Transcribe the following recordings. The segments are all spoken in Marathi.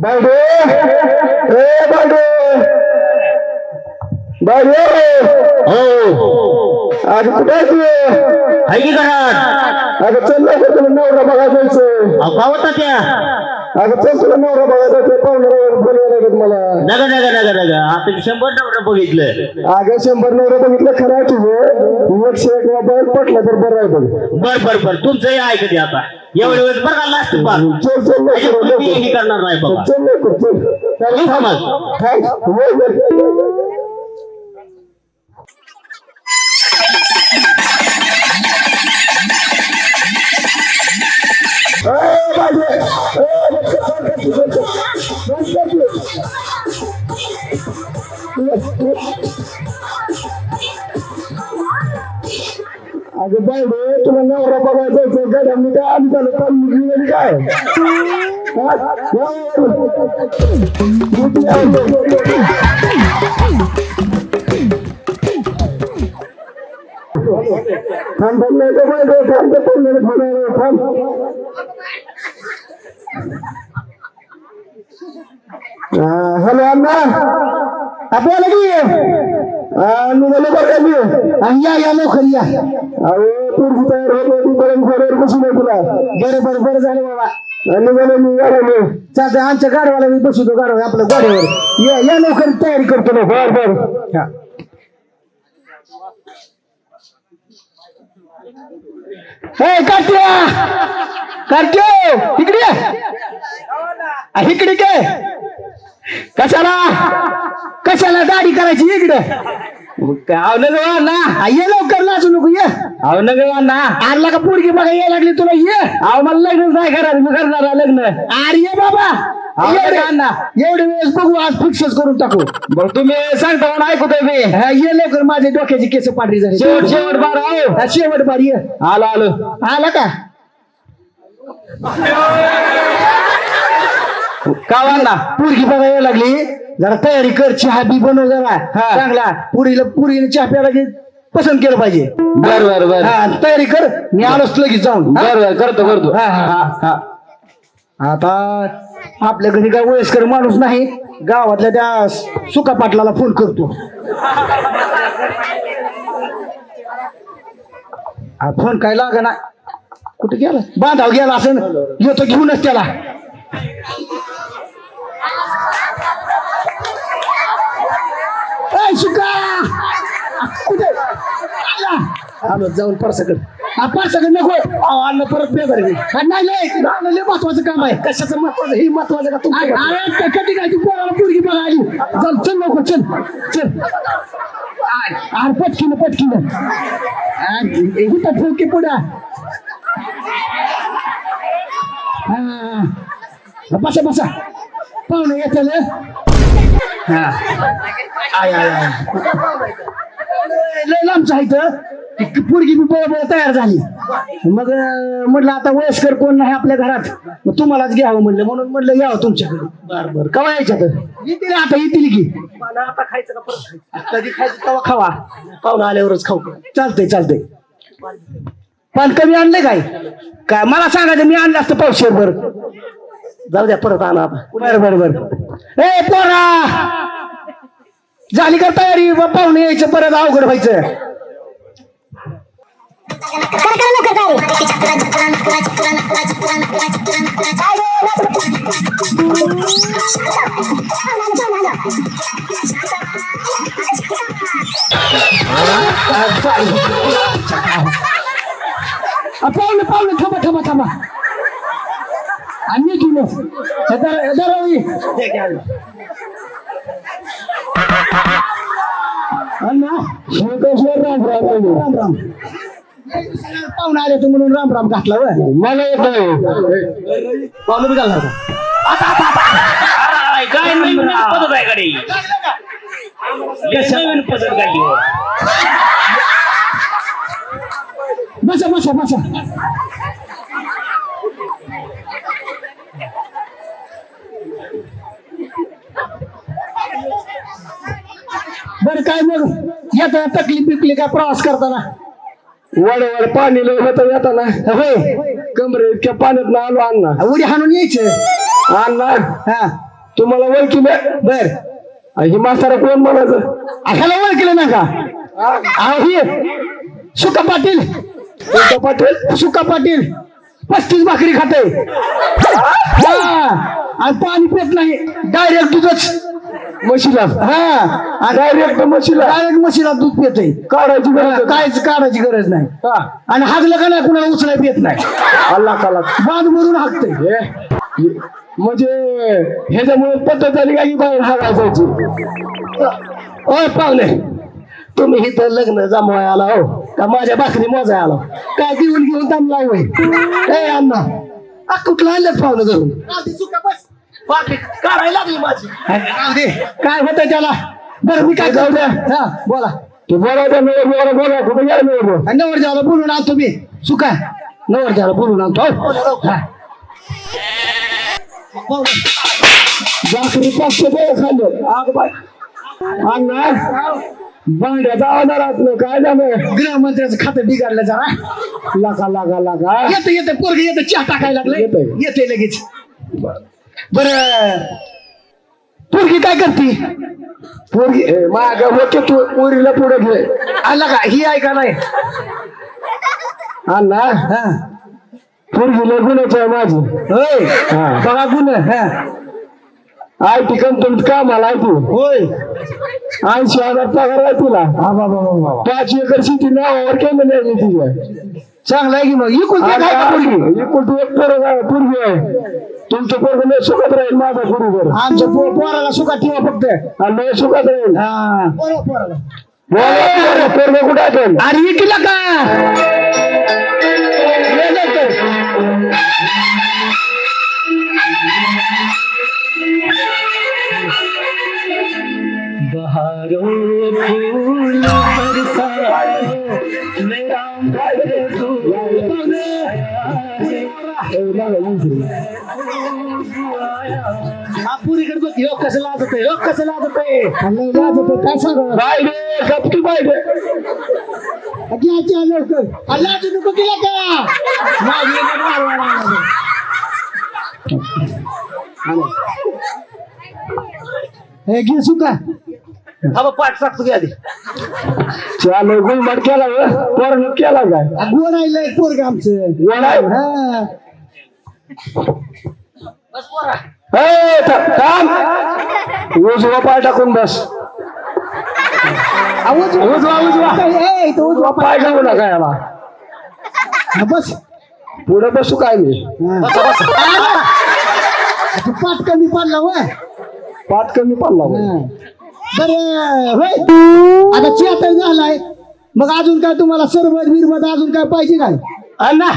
बायडे! ए बायडे! बायडे! हो. अगं कुठे आहे तू? हाय की घरात? अगं चल लवकर तुला नवरा बघायला जायचं अहो, का होता त्या अगं चल तुला नवरा बघायला जायचं पाहुणे बोलवायला लागत मला. आता शंभर नंबर बघितलं. अगं शंभर नवरा बघितलं खरं आहे तुझं. एकशे एक मोबाईल पटला तर बरं आहे बघ. बर बर बर. तुमचंही कधी आता. एवढे वेळेस बरं का लास्ट पार चल चल लवकर हे करणार नाही बाबा. चल लवकर चल. मग? थांब. वळ, वळ. ए, बाजे. ए, बस कर, बस कर, बस कर. बस कर तू. अगं बायडे तुला नवरा बघायचा होतो गाड्या मी काय आम्ही झालं पण मुलगी काय मोठी आहे. थांब थांब नाही तर बायडे थांब तर पण नाही थांब थांब हॅलो अण्णा आपल्याला की निघालो बरं का मी या या लवकर या अहो पूर्वी तयार होत होती पर्यंत बरोबर कशी नाही तुला बरं बरं बरं झालं बाबा निघालो मी या मी चालतंय आमच्या गाडीवाला मी बसवतो गाडीवर. आपल्या गाडीवर या या लवकर तयारी करतो ना बरं बरं हा हे कार्ट्या कार्ट्या इकडे ये. इकडे काय? कशाला? कशाला दाढी करायची इकडे? ना ये लवकर नाचू नको ये. अहो नगर ना आरला का पोरगी? बघा यायला लागली तुला ये. अहो मला लग्न नाही करा मी करणार आहे लग्न. अरे ये बाबा. एवढे एवढे वेळेस बघू आज फिक्सच करून टाकू. बरं तुम्ही सांगता म्हणून ऐकतोय मी. हा, ये लवकर माझे डोक्याची केस पांढरी झाली शेवट शेवट बार आहो शेवट बार ये. आलो आलो. आला का? कावांना पुरगी बघायला लागली. जरा तयारी कर चहा बी बनव जरा. चांगला. पुरीला पुरीने चहा प्यायला की पसंत केलं पाहिजे. बर बर बर. तयारी कर. मी आलोच लगेच जाऊन. बर बर करतो करतो. हा हा हा आता आपल्या घरी काय वयस्कर माणूस नाही गावातल्या त्या सुका पाटलाला फोन करतो. हा फोन काय लाग ना कुठे गेला? बांधाव गेला असं येतो घेऊनच त्याला. सुका. कुठे? आला. आलो जाऊन सगळं हा सगळं नको. अहो, आणलं परत बेजार आहे. नाही नाही लय महत्वाचं काम आहे. कशाचं महत्वाचं? हे महत्वाचं का तुमचं? कधी काय तू पोराला पोरगी बघा आली. चल चल लवकर चल चल. अरे पटकीनं पटकीनं. इथं ठेव पुढा. हा. बसा बसा. पाहुणे येते लय लांबचं आहे इथं. ती पोरगी बी बरोबर तयार झाली. मग म्हटलं आता वयस्कर कोण नाही आपल्या घरात? मग तुम्हालाच घ्यावं म्हणलं. म्हणून म्हणलं यावं तुमच्याकडे. बर बर. कवा यायच्यात येतील. आता येतील की. मला आता खायचं का परत कधी खायचं तवा खावा. पाहुणा आल्यावरच खाऊ. चालतंय चालतंय. पण कमी आणले काय? काय मला सांगायचं मी आणलं असतं पावशेर बर जाऊ द्या परत आणा बर बर बर. ए पोरा! झाली का तयारी? व पाहुणे यायचं परत अवघड व्हायचं. पाहुणे पाहुणे थांबा थांबा थांबा. आणि घेऊन दरवी अण्णा शिवकेश्वर राम राम राम राम. पाहुणे आले तू म्हणून राम राम घातला व मला येत पाहुणे बी घालणार का? अरे, काय नवीन पद्धत आहे कडे नवीन पद्धत काढली हो. बसा बसा बसा. बर काय मग? येता तकलीफ बिकली काय प्रवास करताना? वडवर पाणी लय होतं येताना. होय. कमरे इतक्या पाण्यात ना आलो अण्णा. उडी हाणून यायचं. अण्णा हा. तुम्हाला ओळखीलं बर. ही म्हातारा कोण म्हणायचं? ह्याला ओळखलं ना का? हे. सुका पाटील. सुका पाटील? सुका पाटील. पस्तीस भाकरी खाते. आणि पाणी पित नाही. डायरेक्ट दूधच. म्हशीला. हा. डायरेक्ट म्हशीला. डायरेक्ट म्हशीला दूध पिते काढायची गरज कायच काढायची गरज नाही. आणि हागलं का नाही कुणाला उचलाय येत नाही. अल्ला काला बांध भरून हाकते म्हणजे ह्याच्यामुळे पद्धत झाली का की बाहेर हागायची? ओय पाहुणे तुम्ही इथं लग्न जमवाय आला हो का माझ्या भाकरी मोजाय आला काय देऊन घेऊन होय? ए अण्णा आ कुठला आणलं पाहुणं धरून भाकरी काढायला लागली माझी? काय होतं त्याला? बरं मी काय जाऊ द्या. हा बोला. तू बोला बोला बोला कुठे गेला नवर? द्याला बोलून आणतो मी सुका नवर द्याला बोलून आणतो हा भाकरी पाचशे रुपये खाल्लं. आग बाय काय झालं? गृहमंत्र्याचं खातं बिघडलं जरा. लागा लागा लागा. येतं येतं पोरग येतं चहा टाकायला लागलं येते लगेच. बर. पोरगी काय करते? पोरगी माग होते तू पोरीला पुढे घे. आला का? ही आहे का नाही? अण्णा हा. पोरगीला गुन्ह्याचं आहे माझी. होय. बघा गुन्हे हा. आय टी कंपनीत कामाला आहे तू. होय. ऐंशी हजार पगार आहे तुला. पाच एकर शेती नावावर केलेली आहे तुझ्या चांगला आहे की मग? इकून इकून एक पोरग आहे पूर्वी आहे. तुमचं पोरग लय सुखात राहील माझा बरोबर आमच्या पोराला सुखात ठेवा फक्त. लय सुखात राहील. पोरग कुठे असेल? अरे इकला कसं लाजत आहे योग कसं लाजत आहे काय सांग लाजू नको तिला का माझी एक मारवाडा आहे. हे घे सुका हा बा पाठ टाकतो की आधी चालो गुलमाड केला पोरण केला काय गोड आहे पोरग आमचं गोड आहे ए, था- थांब. उजवा पाय टाकून बस. उजवा. उजवा उजवा. पाय टाकू नका याला. बस. पुढे बसू काय मी? पाठ कमी पडला वय. पाठ कमी पडला बर होय. आता चियातर झालाय. मग अजून काय तुम्हाला सरबत बिरबत अजून काय पाहिजे काय? अण्णा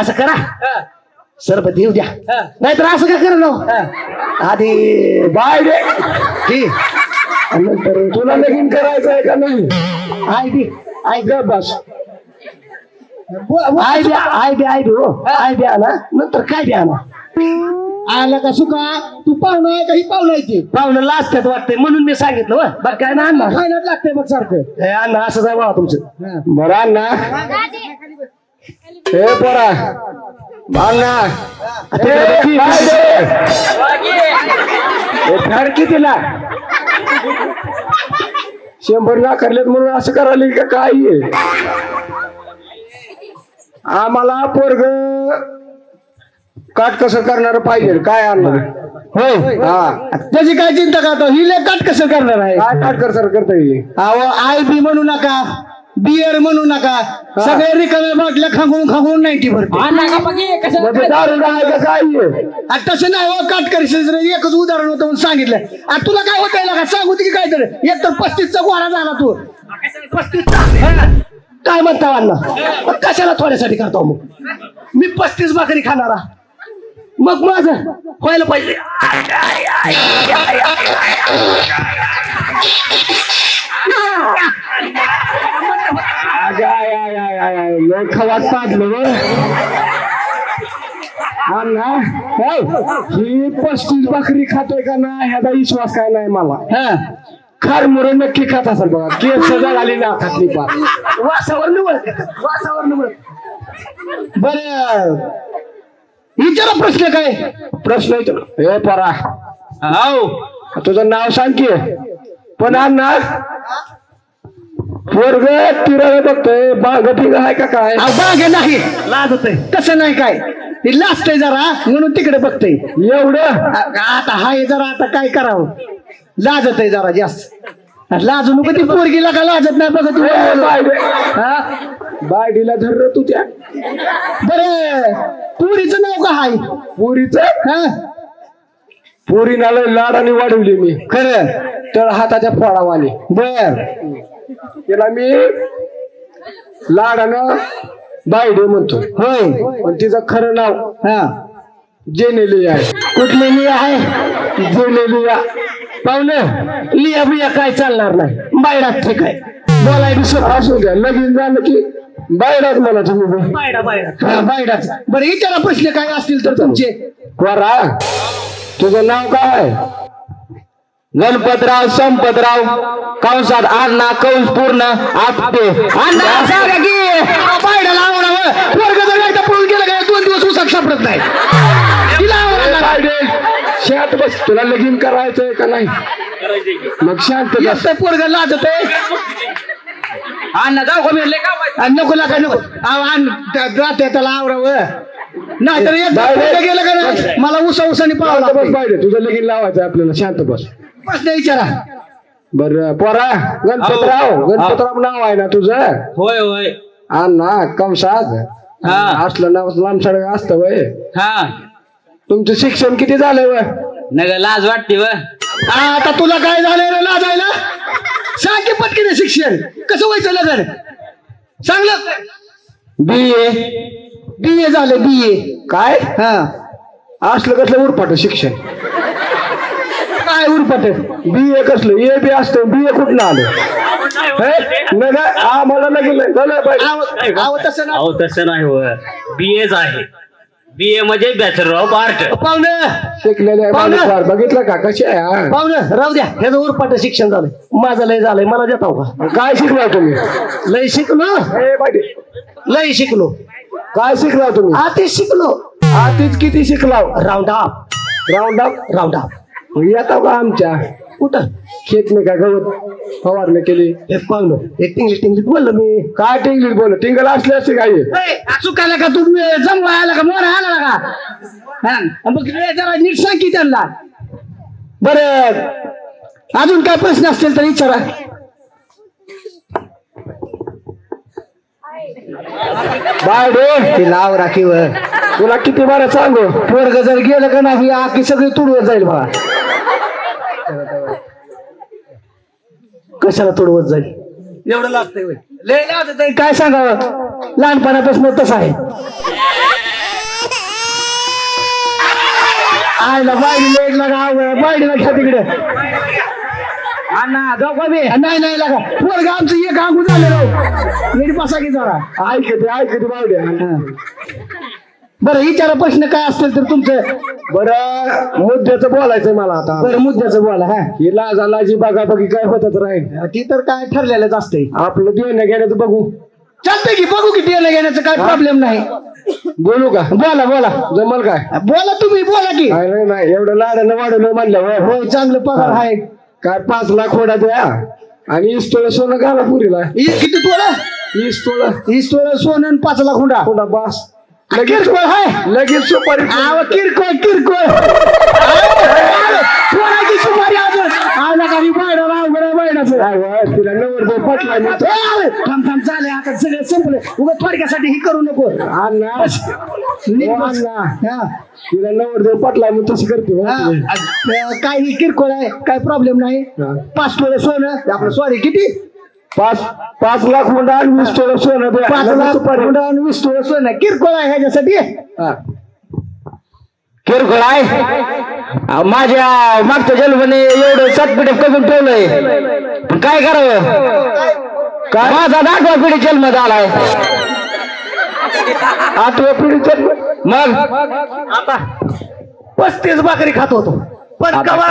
असं करा. सरबत येऊ द्या. नाहीतर असं काय करा आधी बाय दे. ठीक. नंतर तुला लगीन करायचं आहे का नाही? आय दे. आय ग बस. आय द्या आय द्या आय हो. आय द्या ना नंतर काय द्या ना आला का सुका? तू पाहुणा आहे का? ही पाहुणायची पाहुणं लाजतात वाटतंय. म्हणून मी सांगितलं हो. बघ काय ना अण्णा? खायला लागतंय बघ सारखं. हे अण्णा असं जाय बाबा तुमचं. बरं अण्णा. हे पोरा. फॅड कितीला शंभर नाकारलेत म्हणून असं करायला का काय? आम्हाला पोरग काट कसं करणार पाहिजे काय आणणार? होय. हा. त्याची काय चिंता करतो? ही लय काट कसं करणार आहे. काय काट कसं करता येईल अहो आय बी म्हणू नका. बियर म्हणू नका. सगळे रिकामे बाटल्या खांगून खांगून नाही भरते. म्हणजे दारू आहे का काय आहे? आ, तसं नाही हो काट करशील एकच उदाहरण होतं म्हणून सांगितलं. आ, तुला काय होतं का? सांगू की काय तर एक तर पस्तीसचा गोळा झाला तू. पस्तीसचा हा. काय म्हणता अण्णा? मग कशाला थोड्यासाठी करतो मग? मी पस्तीस भाकरी खाणारा मग माझं व्हायला पाहिजे. खवात पाडलं अण्णा ही. पस्तीस भाकरी खातोय का ना ह्याचा विश्वास काय नाही मला खार मुरे नक्की खात असेल बघा. केस सजा झाली ना खातली पार वासावर निवड. वासावर निवड. बर. विचारा प्रश्न काय? प्रश्न विचार हे परा. हो तुझं नाव सांग की. पण अण्णा पोरग तिराला बघतोय. बाग ठीक आहे का काय? बाग नाही. लाजत तसं नाही काय? ते लाजतंय जरा म्हणून तिकडे बघतंय एवढं? आता हाय जरा आता काय करावं? लाजत आहे जरा जास्त. लाजू नको ती पोरगीला का लाजत नाही बघत? हा? बायडीला धर तू त्या. बर पुरीचं नाव का हाय? पुरीच? हा? पुरीला लय लाडाने वाढवली मी. खरं. तर हाताच्या फोडावाने बर. तिला मी लाडानं बायडे म्हणतो. होय. पण तिचं खरं नाव हा. जेनेली आहे. कुठले लिया आहे? जेनेलिया. पाहुणं लिया बिया काय चालणार नाही? बायडात ठीक आहे. बोलाय दुसरं असू द्या लगीन झालं की बायडाच म्हणा तुम्ही हा, बायडाच. बरं विचारा प्रश्न काय असतील तर तुमचे? वरा तुझं नाव काय? गणपतराव संपतराव कंसात अण्णा कंस पूर्ण आपटे. अण्णा सांगा की बायडाला आवडावं पोरग जर एकदा पळून गेलं काय दोन दिवस उसात सापडत नाही. शांत बस. तुला लगीन करायचंय का नाही? मग शांत बस. पोरग लाजत अण्णा जाऊ का मी लय काम आहे. आणि नको लागा नको जाते त्याला आवडावं बायडे. पोरगं गेलं का नाही? मला उसा उसाने पाहावं लागतं तुझं लगीन लावायचं आपल्याला. शांत बस. प्रश्न विचारा. बर पोरा गणपतराव. गणपतराव नाव आहे ना तुझं? होय होय. अण्णा कंसात? हा. असलं नाव लांबसड असतं वय. हा. तुमचं शिक्षण किती झालंय वय? नग लाज वाटते व. आता तुला काय झालंय रे लाजायला? सांग की पटकीने शिक्षण. कसं व्हायचं लग्न चांगलं बी ए बी ए झालं बी ए काय? हा. असलं कसलं उरपाट शिक्षण? काय उरपट बी ए कसलं? ए बी असतं. बी ए कुठलं आलं? हे? नाही. आम्हाला नाही. तसं ना अहो तसं नाही हो बी एच आहे. बी ए म्हणजे बॅचलर ऑफ आर्ट पाहुणं! शिकलेले. बघितलं का? कशी आहे हा? पाहुणं राहू द्या. ह्याचं उरपाट शिक्षण झालंय. माझं लय झालंय. मला देता का? काय शिकला तुम्ही? लय शिकलो. ए, बाई, लय शिकलो. काय शिकला तुम्ही? आधी शिकलो. आधीच किती शिकला round up round up round up येता का आमच्या? कुठं? खेत नाही का गवत फवारणी केली? हे पाहुणं एक टिंगली टिंगली बोललो मी. काय टिंगलीत बोल टिंगल असले असते काय चुकायला का तू? जमवा आला का? मोर आला का? हा, मग जरा नीट सांग की त्यांना. बर. अजून काय प्रश्न असतील तर विचारा. बाय रे ती लाव राखीव तुला किती बरं सांगू? पोरग जर गेलं का नाही आखी सगळी तुडवत जाईल बघा कशाला तुडवत जाईल? एवढं लागतंय होय. लय लागत काय सांगावं? लहानपणापासून तसं आहे. आयला बायडीला एक लागा आवड बायडीला घ्या तिकडे अण्णा जाऊ का बे नाही नाही लागा पोरग आमचं एक आंगू झालं राव. नीट बसा की जरा. ऐकते ऐकते हा. बरं विचारा प्रश्न काय असतील तर तुमचं? बरं मुद्द्याचं बोलायचं मला आता. बरं मुद्द्याचं बोला हा. ही लाजा लाजी बघा बघी काय होतच राहील. ती तर काय ठरलेलंच असतंय. आपलं देणं घेण्याचं बघू. चालतंय की बघू की टेला घेण्याचं काय प्रॉब्लेम नाही. बोलू का? बोला बोला. जमल काय? बोला तुम्ही बोला की. नाही, नाही एवढं लाडानं वाढवलं म्हणल्यावर. होय चांगलं पगार आहे. काय पाच लाख वडा द्या. आणि वीस तोळं सोनं घाला पुरीला. इ- किती तोडा वीस तोळं. वीस सोनं आणि पाच लाख हुंडा कोणा बास. किरकोळ हाय. लगेच सुपारी आव किरकोळ किरकोळ. आव, सोन्याची सुपारी अजून. आज काही बायडा राव बायडाचं काय वय, तिला नवर पटला मी ए, आव, थांब थांब चालेल आता सगळं संपलं उगा थोडक्यासाठी ही करू नको अण्णा नीट ओ बस. अण्णा हा. तिला नवर पटला मी तशी करते हो. हा, अ, काही किरकोळ आहे काय प्रॉब्लेम नाही हा. पाच तोळे सोनं आपलं सॉरी किती पाच पाच लाख म्हणा आणि वीस तोळं सोनं पाच लाख आणि वीस तोळे सोनं किरकोळ आहे ह्याच्यासाठी हा. किरकोळ आहे? माझ्या मागच्या जन्माने एवढं सतपिढ करून ठेवलंय. पण काय करावं? काय? माझा आठवा पिढी जन्म झालाय आठव्या पिढीचं मग? आता पस्तीस भाकरी खात होतो. पण कवा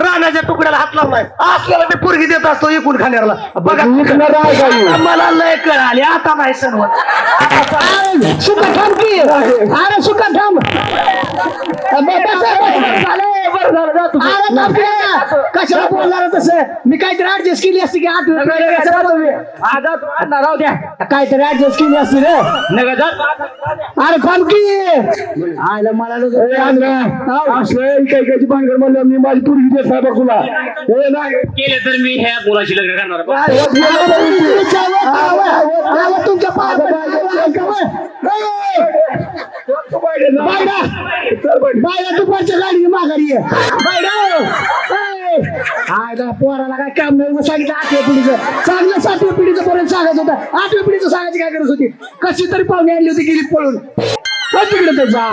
रानाच्या तुकड्याला हात लावलाय. असल्याला मी पोरगी देत असतो एकूण खाण्याला. बघा. का ही? मला लय कळाली आता नाही सणवत. सुका थांब की. अरे सुका थांब. कशाला बोलणार तसं? मी काहीतरी ऍडजस्ट केली असती की आठ राहू द्या. काहीतरी ऍडजस्ट केली असती रे. अरे थांब की आयला मला ए, अण्णा, असं ऐकायची भानगड म्हणलं मी माझी पोरगी देत नाही बघ तुला. केले तर मी ह्या मुलाशी लग्न करणार तुमच्या दुपारच्या गाडी माघारी आयला पोराला काय काम नाही सांगितलं आठव्या पिढीचं चांगलं सातव्या पिढीचं पर्यंत सांगायचं होतं आठव्या पिढीचं सांगायची काय गरज होती? कशी तरी पाहुणे आणली होती गेली पळून. तिकडे तर जा.